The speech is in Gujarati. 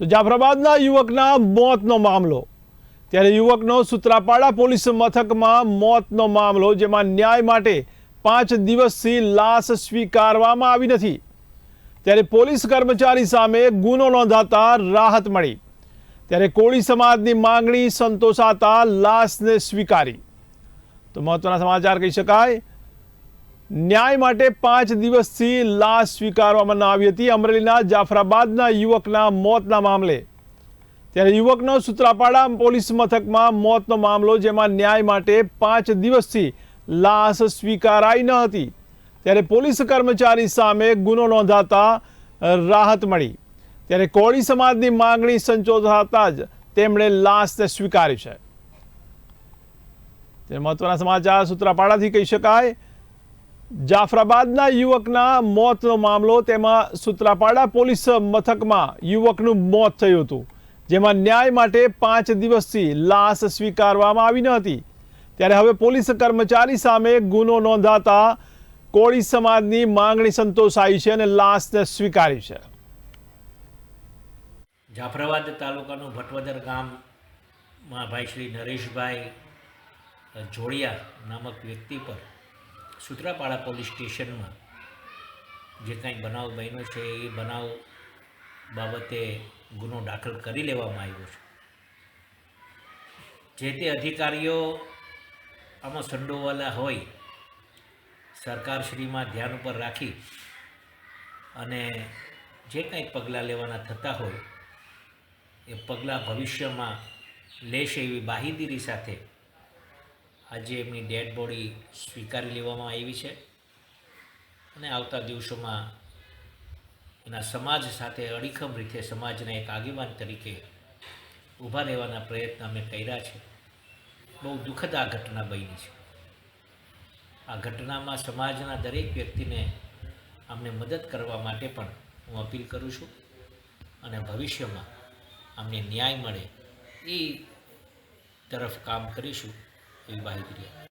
તો જાફરાબાદના યુવકના મોતનો મામલો. ત્યારે યુવકનો સુત્રાપાડા પોલીસ મથકમાં મોતનો મામલો, જેમાં ન્યાય માટે પાંચ દિવસથી લાશ સ્વીકારવામાં આવી નથી. ત્યારે પોલીસ કર્મચારી સામે ગુનો નોંધાતા રાહત મળી. ત્યારે કોળી સમાજની માંગણી સંતોષાતા લાશને સ્વીકારી. તો મહત્વના સમાચાર કહી શકાય ન્યાય માટે પાંચ દિવસથી લાશ સ્વીકારવામાં ન આવી હતી અમરેલીના જાફરાબાદના યુવકના મોતના મામલે. ત્યારે યુવકનો સૂત્રાપાડા પોલીસ મથકમાં મોતનો મામલો, જેમાં ન્યાય માટે પાંચ દિવસથી લાશ સ્વીકારાઈ ન હતી. ત્યારે પોલીસ કર્મચારી સામે ગુનો નોંધાતા રાહત મળી. ત્યારે કોળી સમાજની માંગણી સંતોષાતા જ તેમણે લાશને સ્વીકારી છે. મહત્વના સમાચાર સૂત્રાપાડાથી કહી શકાય. જાફરાબાદના યુવકના મોતનો મામલો, તેમાં સુત્રાપાડા પોલીસ મથકમાં યુવકનું મોત થયું હતું, જેમાં ન્યાય માટે પાંચ દિવસથી લાશ સ્વીકારવામાં આવી ન હતી. ત્યારે હવે પોલીસ કર્મચારી સામે ગુનો નોંધાતા કોળી સમાજની માંગણી સંતોષાઈ છે અને લાશને સ્વીકારી છે. જાફરાબાદ તાલુકાનું ભટવદર ગામમાં ભાઈ શ્રી નરેશભાઈ જોડિયા નામક વ્યક્તિ પર સૂત્રાપાડા પોલીસ સ્ટેશનમાં જે કાંઈ બનાવ બન્યો છે એ બનાવ બાબતે ગુનો દાખલ કરી લેવામાં આવ્યો છે. જે તે અધિકારીઓ આમાં સંડોવાલા હોય સરકારશ્રીમાં ધ્યાન ઉપર રાખી અને જે કાંઈ પગલાં લેવાના થતા હોય, એ પગલાં ભવિષ્યમાં લેશે એવી બાહીદીરી સાથે આજે એમની ડેડ બોડી સ્વીકારી લેવામાં આવી છે અને આવતા દિવસોમાં એના સમાજ સાથે અડીખમ રીતે સમાજના એક આગેવાન તરીકે ઊભા રહેવાના પ્રયત્ન અમે કર્યા છે. બહુ દુઃખદ આ ઘટના બની છે. આ ઘટનામાં સમાજના દરેક વ્યક્તિને અમને મદદ કરવા માટે પણ હું અપીલ કરું છું અને ભવિષ્યમાં અમને ન્યાય મળે એ તરફ કામ કરીશું. એવી બાહેધરી